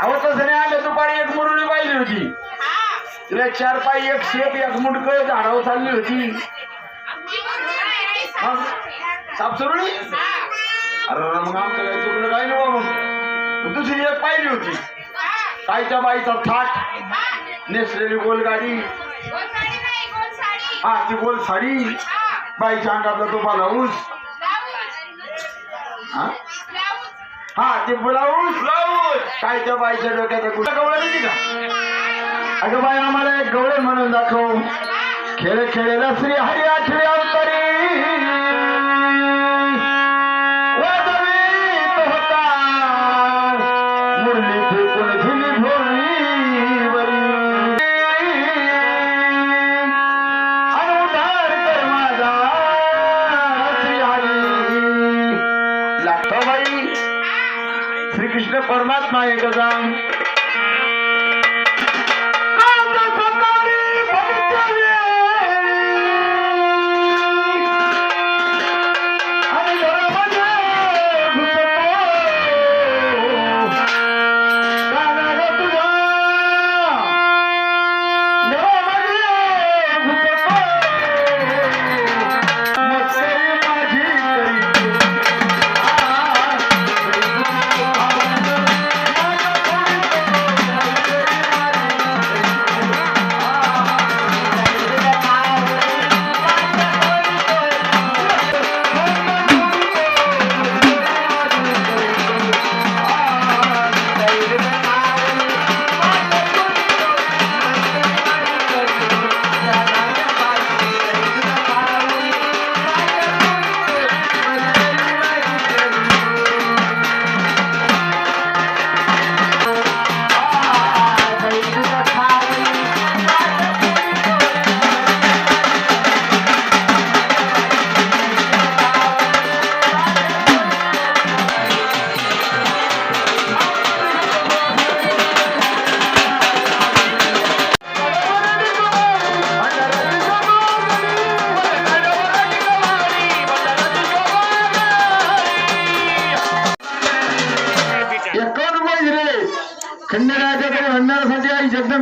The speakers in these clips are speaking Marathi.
अहो तसं नाही आलं. दुपारी एक मुरळी पाहिली होती. तिला चार पाय एक शेप एक मुंडक झाडावर चालली होती. मग? सापसरुळी अरे मग आमचं काय चुकलं काय नाही बा मग दुसरी एक पाहिली होती. कायच्या बाईचा थाट नेसलेली गोल गाडी हा ती गोल साडी बाईच्या अंगातला तो ब्लाऊज हा? हा ते ब्लाऊज ब्लाऊज कायच्या बाईच्या डोक्याचा कुठं गवळण नाही का? अगं बाई आम्हाला एक गवळण म्हणून दाखव. खेळ खेळेला श्री हरी आठवे अवतरी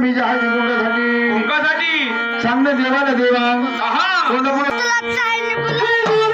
हाती गुंडासाठी. मुंगासाठी सांगणं देवाला देवा. आहा. कोण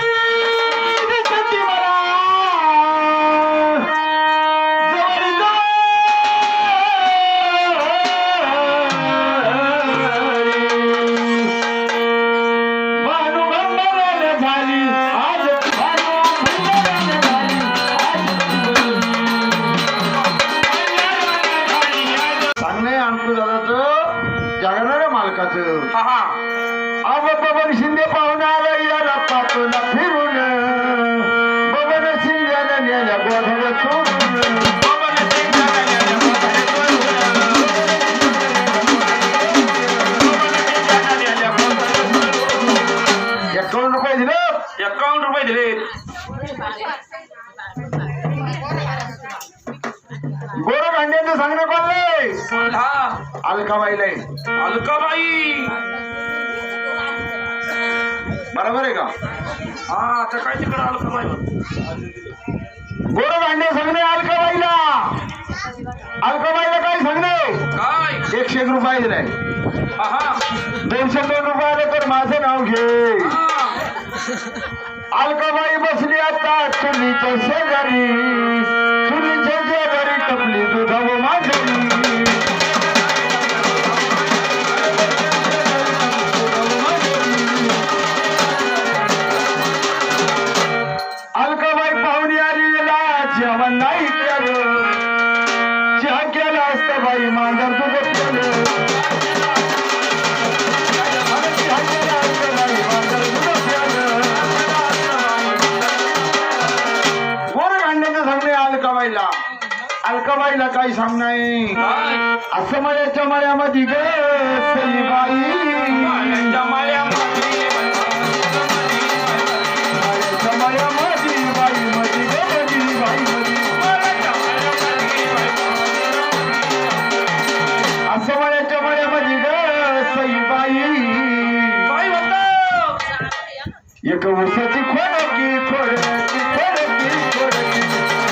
मालकाचं पवन शिंदे पाहुणा आला याला पातोला फिरून. पवन शिंद्याने नेल्या एकावन्न रुपये दिलं एकावन्न रुपये दिले गोर भांड्याचं सांगणं कोणलंय हा. अलकाबाईला. अलकाबाई. बरोबर आहे का? हा आता काय तिकडं अलकाबाई गोर भांडे सांगणे अलकाबाईला. अलकाबाईला काय सांगणे? काय? एकशे एक रुपये दिलाय आहा. दोनशे दोन रुपयाला तर माझं नाव घे. हा. अलकाबाई बसली आता चुलीच्या शेजारी माळ्याच्या माळ्यामध्ये असं मळ्याच्या मळ्यामध्ये ग सईबाई काय म्हणतो? एक वर्षाची खोडकी खोडकी खोडकी खोडकी.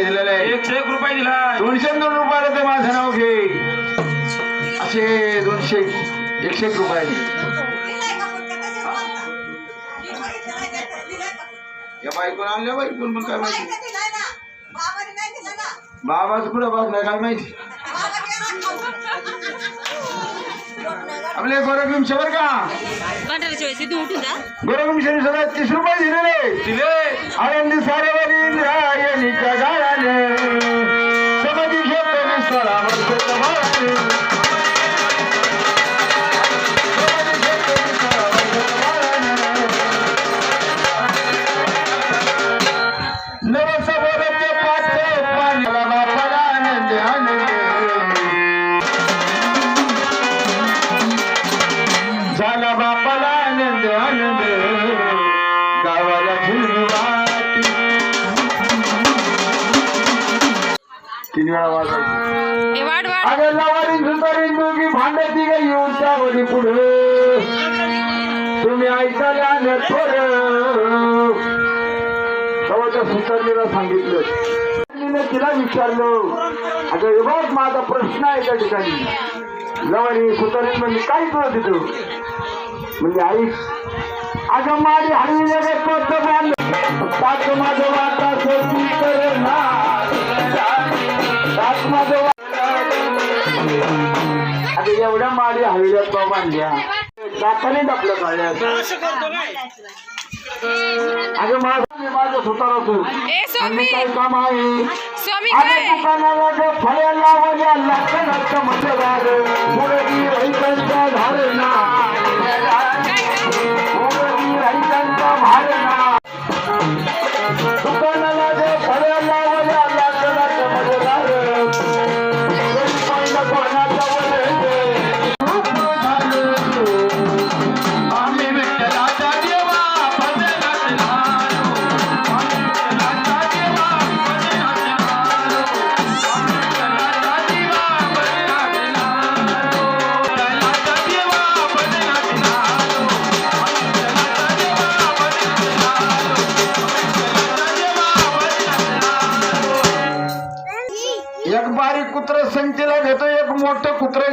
रुपये दिलेले आहे. एकशे एक रुपये दिलाय दोनशे दोन रुपयाला ते माझं नाव घे. असे दोनशे एकशे एक रुपये. या बायकोला आणल्या बायकोन पण काय माहिती? बाबाच कुठं बसलाय काय माहिती? आपले गोरभीमशे बर का? गोरभीमशे सगळ्यात तीस रुपये दिलेले. दिले. आनंदी सारेवाली इंद्रायणीच्या गाण्याने समाधी घेतो सरावर अगं लवारी सुंदरी दोघी भांडती ग येऊन त्यावरी पुढे. तुम्ही ऐकायला न थोडं. तेव्हा त्या सुंदरीला सांगितलं तिला विचारलं. अगं बघ माझा प्रश्न आहे त्या ठिकाणी. लवारी सुंदरी म्हणजे काय तुला तिथं? म्हणजे आई अगं माझी हळवी वगैरे पोत बांधलं माझं वाटा सोडून ना टाक माझं आता एवढ्या माडी हवेल्या तो बांधल्या टाकाने टाकलं काढल्या. अगं माझं माझं सुतार असू ए आणि स्वामी काय काम आहे? काय? दुकानाला फळ्या लावल्या मतदार मुरगी मोठं कुत्र